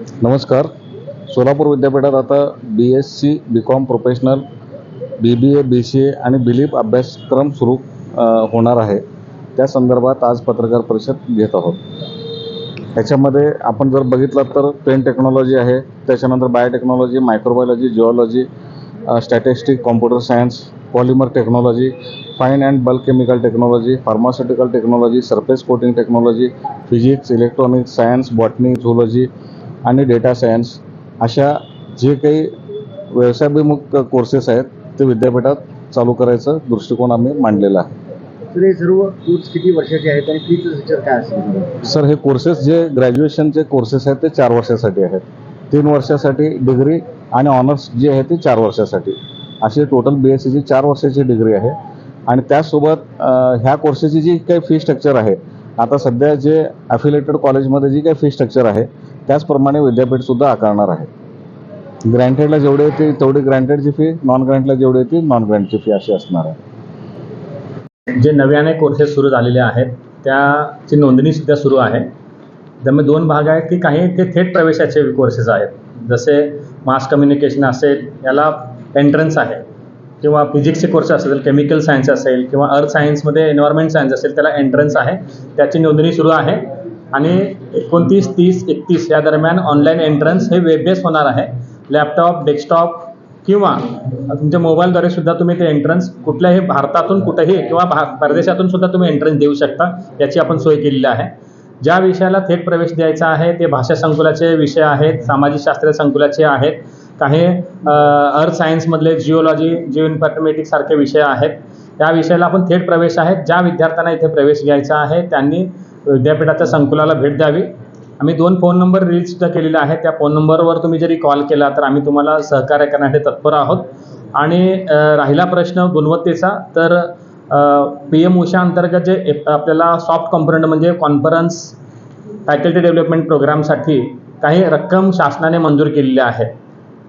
नमस्कार. सोलापूर विद्यापीठात आता B S C B com professional B B A B C A आणि बिलीप अभ्यासक्रम सुरू होणार आहे. त्या संदर्भात आज पत्रकार परिषद घेत आहोत. ह्याच्यामध्ये आपण जर बघितलं तर पेन टेक्नॉलॉजी आहे त्याच्यानंतर biotechnology microbiology geology statistic computer science polymer technology fine and bulk chemical technology pharmaceutical technology surface coating technology physics electronics science botany zoology आणि डेटा सायन्स अशा जे काही व्यवसायाभिमुख कोर्सेस आहेत ते विद्यापीठात चालू करायचं दृष्टिकोन आम्ही मांडलेला आहे. तर हे सर्व कोर्स किती वर्षाचे आहेत आणि फीचं स्ट्रक्चर काय असेल? सर हे कोर्सेस जे ग्रॅज्युएशनचे कोर्सेस आहेत ते चार वर्षासाठी आहेत. तीन वर्षासाठी डिग्री आणि ऑनर्स जे आहे ते चार वर्षासाठी. अशी टोटल बी एस सीची चार वर्षाची डिग्री आहे. आणि त्याचसोबत अ, ह्या कोर्सेसची जी काही फी स्ट्रक्चर आहे आता सध्या जे अफिलेटेड कॉलेजमध्ये जी काही फी स्ट्रक्चर आहे त्याचप्रमाणे विद्यापीठ सुद्धा आकारणार आहे. ग्रँटेडला जेवढी येते तेवढी ग्रँटेडची फी नॉन ग्रँटला जेवढी येते नॉन ग्रँटची फी अशी असणार आहे. जे नव्याने कोर्सेस सुरू झालेले आहेत त्याची नोंदणी सुद्धा सुरू आहे. त्यामुळे दोन भाग आहेत की काही ते थेट प्रवेशाचे कोर्सेस आहेत. जसे मास कम्युनिकेशन असेल याला एंट्रन्स आहे. किंवा फिजिक्सचे कोर्स असेल केमिकल सायन्स असेल किंवा अर्थ सायन्समध्ये एन्व्हायरमेंट सायन्स असेल त्याला एंट्रन्स आहे. त्याची नोंदणी सुरू आहे. आणि एकोणतीस तीस एकतीस या दरम्यान ऑनलाईन एंट्रन्स हे वेब बेस होणार आहे. लॅपटॉप डेस्कटॉप किंवा तुमच्या मोबाईलद्वारे सुद्धा तुम्ही ते एंट्रन्स कुठल्याही भारतातून कुठेही किंवा भा परदेशातून सुद्धा तुम्ही एंट्रन्स देऊ शकता याची आपण सोय केलेली आहे. ज्या विषयाला थेट प्रवेश द्यायचा आहे ते भाषा संकुलाचे विषय आहेत सामाजिक शास्त्र संकुलाचे आहेत काही अर्थ सायन्समधले जिओलॉजी जिओ इन्फॉर्मेटिक्ससारखे विषय आहेत. त्या विषयाला आपण थेट प्रवेश आहेत ज्या विद्यार्थ्यांना इथे प्रवेश घ्यायचा आहे त्यांनी विद्यापीठाच्या संकुलाला भेट द्यावी. आम्ही दोन फोन नंबर रिलीजसुद्धा केलेले आहेत. त्या फोन नंबरवर तुम्ही जरी कॉल केला तर आम्ही तुम्हाला सहकार्य करण्यासाठी तत्पर आहोत. आणि राहिला प्रश्न गुणवत्तेचा तर पी एम उषा अंतर्गत जे एक आपल्याला सॉफ्ट कॉम्पोनंट म्हणजे कॉन्फरन्स फॅकल्टी डेव्हलपमेंट प्रोग्रामसाठी काही रक्कम शासनाने मंजूर केलेली आहे.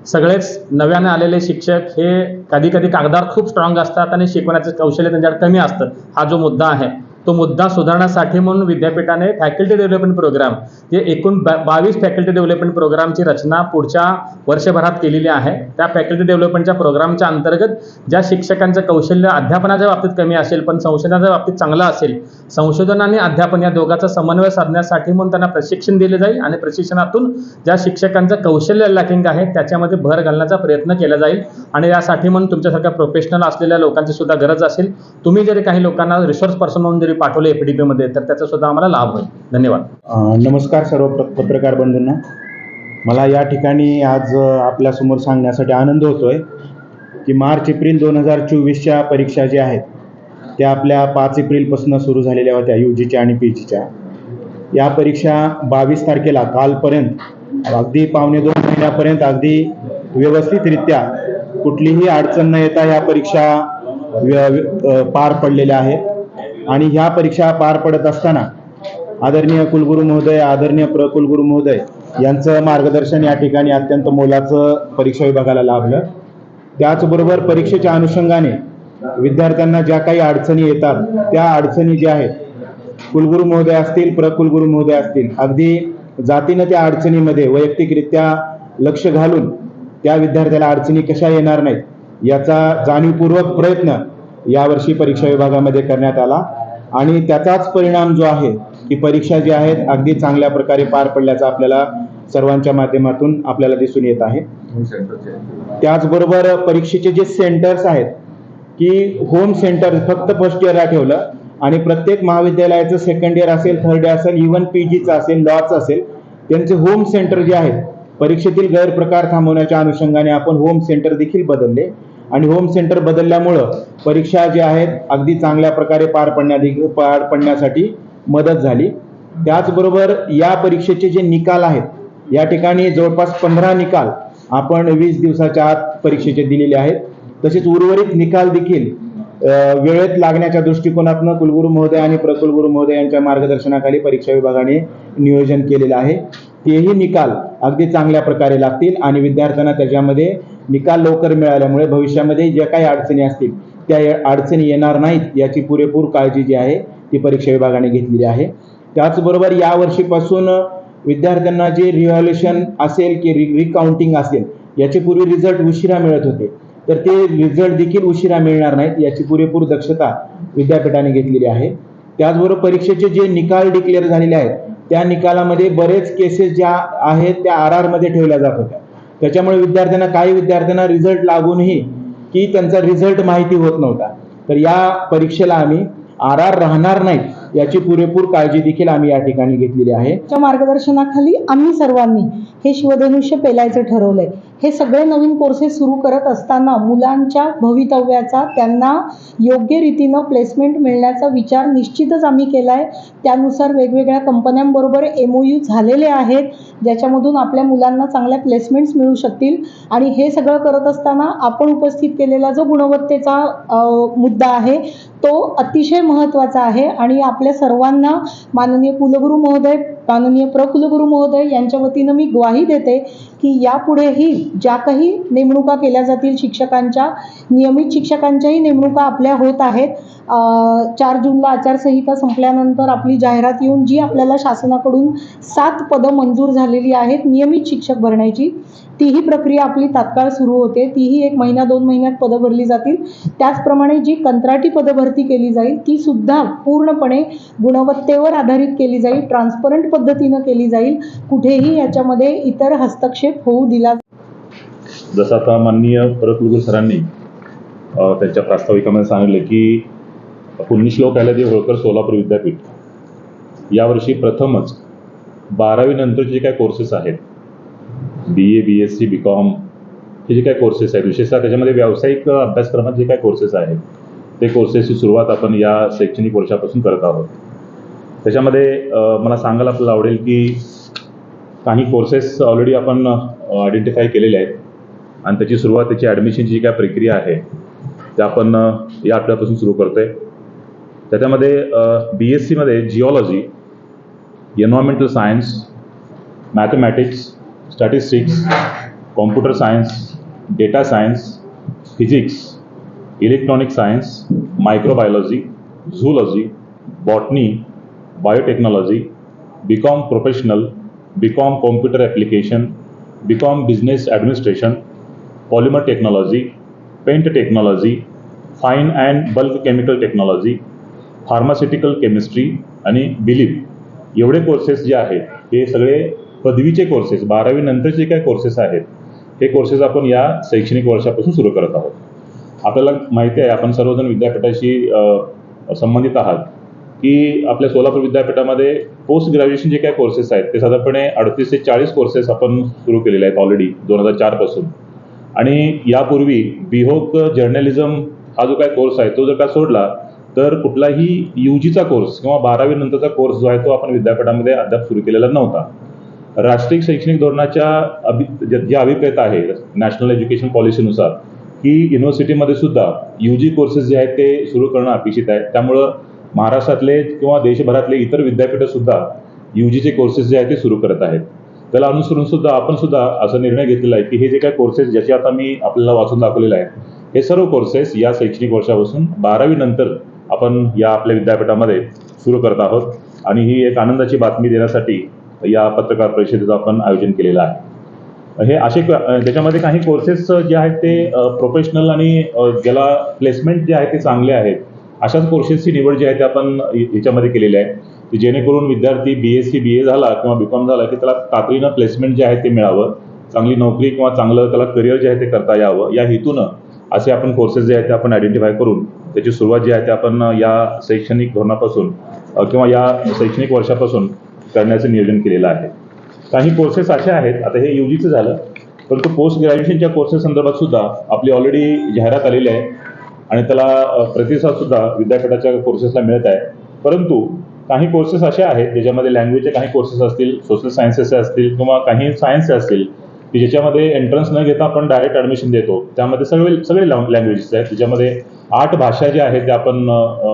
सगळेच नव्याने आलेले शिक्षक हे कधी कधी कागदार खूप स्ट्रॉंग असतात आणि शिकवण्याचं कौशल्य त्यांच्याकडे कमी असतं. हा जो मुद्दा आहे. तो मुद्दा सुधारण्यासाठी म्हणून विद्यापीठाने फॅकल्टी डेव्हलपमेंट प्रोग्राम जे एकूण बा बावीस फॅकल्टी डेव्हलपमेंट प्रोग्रामची रचना पुढच्या वर्षभरात केलेली आहे. त्या फॅकल्टी डेव्हलपमेंटच्या प्रोग्रामच्या अंतर्गत ज्या शिक्षकांचं कौशल्य अध्यापनाच्या बाबतीत कमी असेल पण संशोधनाच्या बाबतीत चांगलं असेल संशोधन आणि अध्यापन या दोघांचा समन्वय साधण्यासाठी म्हणून त्यांना प्रशिक्षण दिले जाईल आणि प्रशिक्षणातून ज्या शिक्षकांचं कौशल्य लॅकिंग आहे त्याच्यामध्ये भर घालण्याचा प्रयत्न केला जाईल. आणि यासाठी म्हणून तुमच्यासारख्या प्रोफेशनल असलेल्या लोकांची सुद्धा गरज असेल. तुम्ही जरी काही लोकांना रिसोर्स पर्सन म्हणून जरी पाठवले एफ डी तर त्याचा सुद्धा आम्हाला लाभ होईल. धन्यवाद. नमस्कार सर्व प- पत्रकार बंधूंना. मला या ठिकाणी आज आपल्यासमोर सांगण्यासाठी आनंद होतोय की मार्च एप्रिल दोन हजार चोवीसच्या परीक्षा ज्या आहेत त्या आपल्या पाच एप्रिलपासून सुरू झालेल्या होत्या यू जीच्या आणि पी जीच्या या परीक्षा बावीस तारखेला कालपर्यंत अगदी पावणे दोन महिन्यापर्यंत अगदी व्यवस्थितरित्या कुठलीही अडचण न येता या परीक्षा व्य- पार पडलेल्या आहेत. आणि ह्या परीक्षा पार पडत असताना आदरणीय कुलगुरू महोदय आदरणीय प्र कुलगुरू महोदय यांचं मार्गदर्शन या ठिकाणी अत्यंत मोलाचं परीक्षा विभागाला लाभलं. त्याचबरोबर परीक्षेच्या अनुषंगाने विद्यार्थ्यांना ज्या काही अडचणी येतात त्या अडचणी ज्या आहेत कुलगुरू महोदय असतील प्र कुलगुरू महोदय असतील अगदी जातीनं त्या अडचणीमध्ये वैयक्तिकरित्या लक्ष घालून त्या विद्यार्थ्याला अडचणी कशा येणार नाहीत याचा जाणीवपूर्वक प्रयत्न यावर्षी परीक्षा विभागामध्ये करण्यात आला. आणि त्याचाच परिणाम जो आहे की परीक्षा जी आहेत अगदी चांगल्या प्रकारे पार पडल्याचा आपल्याला सर्वांच्या माध्यमातून आपल्याला दिसून येत आहे. त्याचबरोबर परीक्षेचे जे सेंटर्स आहेत की होम सेंटर फक्त फर्स्ट इयरला ठेवलं आणि प्रत्येक महाविद्यालयाचं सेकंड इयर असेल थर्ड इयर असेल इव्हन पी जीचं असेल लॉचं असेल त्यांचे होम सेंटर जे आहेत परीक्षेतील गैरप्रकार थांबवण्याच्या अनुषंगाने आपण होम सेंटर देखील बदलले. आणि होम सेंटर बदलल्यामुळं परीक्षा ज्या आहेत अगदी चांगल्या प्रकारे पार पडण्या पार पडण्यासाठी मदत झाली. त्याचबरोबर या परीक्षेचे जे निकाल आहेत या ठिकाणी जवळपास पंधरा निकाल आपण वीस दिवसाच्या आत परीक्षेचे दिलेले आहेत. तसेच उर्वरित निकाल देखील वेळेत लागण्याच्या दृष्टिकोनातनं कुलगुरू महोदय आणि प्रकुलगुरू महोदय यांच्या मार्गदर्शनाखाली परीक्षा विभागाने नियोजन केलेलं आहे. तेही निकाल अगदी चांगल्या प्रकारे लागतील आणि विद्यार्थ्यांना त्याच्यामध्ये निकाल लवकर मिळाल्यामुळे भविष्यामध्ये ज्या काही अडचणी असतील त्या अडचणी येणार नाहीत याची पुरेपूर काळजी जी आहे ती परीक्षा विभागाने घेतलेली आहे. त्याचबरोबर या वर्षीपासून विद्यार्थ्यांना जे रिव्हॉल्युशन असेल की रि रिकाउंटिंग असेल याचे पूर्वी रिझल्ट उशिरा मिळत होते. तर ते रिझल्ट देखील उशिरा मिळणार नाहीत याची पुरेपूर दक्षता विद्यापीठाने घेतलेली आहे. त्याचबरोबर परीक्षेचे जे निकाल डिक्लेअर झालेले आहेत त्या निकालामध्ये बरेच केसेस ज्या आहेत त्या आर आरमध्ये ठेवल्या जात होत्या. त्याच्यामुळे विद्यार्थ्यांना काही विद्यार्थ्यांना रिझल्ट लागूनही की त्यांचा रिझल्ट माहिती होत नव्हता. तर या परीक्षेला आम्ही आर आर राहणार नाहीत याची पुरेपूर काळजी देखील आम्ही या ठिकाणी घेतलेली आहे. मार्गदर्शनाखाली आम्ही सर्वांनी हे शिवधनुष्य पेलायचं ठरवलंय. हे सगळे नवीन कोर्सेस सुरू करत असताना मुलांच्या भवितव्याचा त्यांना योग्य रीतीनं प्लेसमेंट मिळण्याचा विचार निश्चितच आम्ही केला आहे त्यानुसार वेगवेगळ्या कंपन्यांबरोबर एम ओ यू झालेले आहेत ज्याच्यामधून आपल्या मुलांना चांगल्या प्लेसमेंट्स मिळू शकतील. आणि हे सगळं करत असताना आपण उपस्थित केलेला जो गुणवत्तेचा मुद्दा आहे तो अतिशय महत्त्वाचा आहे. आणि आपल्या सर्वांना माननीय कुलगुरू महोदय माननीय प्रकुलगुरू महोदय यांच्या वतीनं मी ग्वाही देते की यापुढेही ज्या काही नेमणुका केल्या जातील शिक्षकांच्या नियमित शिक्षकांच्याही नेमणुका आपल्या होत आहेत. चार जूनला आचारसंहिता संपल्यानंतर आपली जाहिरात येऊन जी आपल्याला शासनाकडून सात पदं मंजूर झालेली आहेत नियमित शिक्षक भरण्याची तीही प्रक्रिया आपली तात्काळ सुरू होते. तीही एक महिना दोन महिन्यात पदं भरली जातील. त्याचप्रमाणे जी कंत्राटी पदं भरती केली जाईल ती सुद्धा पूर्णपणे गुणवत्तेवर आधारित केली जाईल ट्रान्सपरंट पद्धतीनं केली जाईल. कुठेही याच्यामध्ये इतर हस्तक्षेप होऊ दिला जसं आता माननीय परतकुलगुरू सरांनी त्यांच्या प्रास्ताविकामध्ये सांगितलं की पुण्यश्लोक आल्यादेव होळकर सोलापूर विद्यापीठ. यावर्षी प्रथमच बारावी नंतरचे जे काय कोर्सेस आहेत B A B S C B com हे जे काय कोर्सेस आहेत विशेषतः त्याच्यामध्ये व्यावसायिक अभ्यासक्रमात जे काय कोर्सेस आहेत ते कोर्सेसची सुरुवात आपण या शैक्षणिक वर्षापासून करत आहोत. त्याच्यामध्ये मला सांगायला आपल्याला आवडेल की काही कोर्सेस ऑलरेडी आपण आयडेंटिफाय केलेले आहेत आणि त्याची सुरुवात त्याची ॲडमिशनची जी काय प्रक्रिया आहे ते आपण या आठवड्यापासून सुरू करतो आहे त्याच्यामध्ये बी एस सी सीमध्ये geology environmental science mathematics statistics computer science data science physics electronic science microbiology zoology botany biotechnology B com professional B com computer application B com polymer technology paint technology fine and bulk chemical technology pharmaceutical chemistry आणि बिलीफ एवढे courses जे आहेत हे सगळे पदवीचे courses बारावी नंतरचे जे कोर्सेस आहेत हे कोर्सेस आपण या शैक्षणिक वर्षापासून सुरू करत आहोत. आपल्याला माहिती आहे आपण सर्वजण विद्यापीठाशी संबंधित आहात की आपल्या सोलापूर विद्यापीठामध्ये पोस्ट ग्रॅज्युएशन जे काय कोर्सेस आहेत ते साधारणपणे अडतीस ते चाळीस कोर्सेस आपण सुरू केलेले आहेत ऑलरेडी दोन हजार चारपासून आणि यापूर्वी बिहोक जर्नलिझम हा जो काय कोर्स आहे तो जर का सोडला तर कुठलाही यू जीचा कोर्स किंवा बारावी नंतरचा कोर्स जो आहे तो आपण विद्यापीठामध्ये अद्याप सुरू केलेला नव्हता. राष्ट्रीय शैक्षणिक धोरणाच्या अभि जे- अभिप्रेत आहे नॅशनल एज्युकेशन पॉलिसीनुसार की युनिव्हर्सिटीमध्ये सुद्धा यू जी कोर्सेस जे आहेत ते सुरू करणं अपेक्षित आहे. त्यामुळं महाराष्ट्रातले किंवा देशभरातले इतर विद्यापीठंसुद्धा यू जीचे कोर्सेस जे आहेत ते सुरू करत आहेत. त्याला अनुसरून सुद्धा आपण सुद्धा असा निर्णय घेतलेला आहे की हे जे काही कोर्सेस ज्याचे आता मी आपल्याला वाचून दाखवलेलं आहे हे सर्व कोर्सेस या शैक्षणिक वर्षापासून बारावी नंतर आपण या आपल्या विद्यापीठामध्ये सुरू करत आहोत. आणि ही एक आनंदाची बातमी देण्यासाठी या पत्रकार परिषदेचं आपण आयोजन केलेलं आहे. हे असे त्याच्यामध्ये काही कोर्सेस जे आहेत ते प्रोफेशनल आणि ज्याला प्लेसमेंट जे आहे ते चांगले आहेत अशाच कोर्सेसची निवड जी आहे ते आपण याच्यामध्ये केलेली आहे. की जेणेकरून विद्यार्थी बी एस सी बी ए झाला किंवा बी कॉम झाला की त्याला तातडीनं प्लेसमेंट जे आहे ते मिळावं. चांगली नोकरी किंवा चांगलं त्याला करिअर जे आहे ते करता यावं. या हेतूनं असे आपण कोर्सेस जे आहेत ते आपण आयडेंटिफाय करून त्याची सुरुवात जी आहे ते आपण या शैक्षणिक धोरणापासून किंवा या शैक्षणिक वर्षापासून करण्याचं नियोजन केलेलं आहे. काही कोर्सेस असे आहेत आता हे यू जीचं झालं परंतु पोस्ट ग्रॅज्युएशनच्या कोर्सेस संदर्भात सुद्धा आपली ऑलरेडी जाहिरात आलेली आहे आणि त्याला प्रतिसाद सुद्धा विद्यापीठाच्या कोर्सेसला मिळत आहे. परंतु काही कोर्सेस असे आहेत ज्याच्यामध्ये लँग्वेजचे काही कोर्सेस असतील सोशल सायन्सेसचे असतील किंवा काही सायन्सचे असतील की ज्याच्यामध्ये एंट्रन्स न घेता आपण डायरेक्ट ॲडमिशन देतो. त्यामध्ये सगळे सगळे लँग्वेजेस आहेत. त्याच्यामध्ये आठ भाषा ज्या आहेत त्या आपण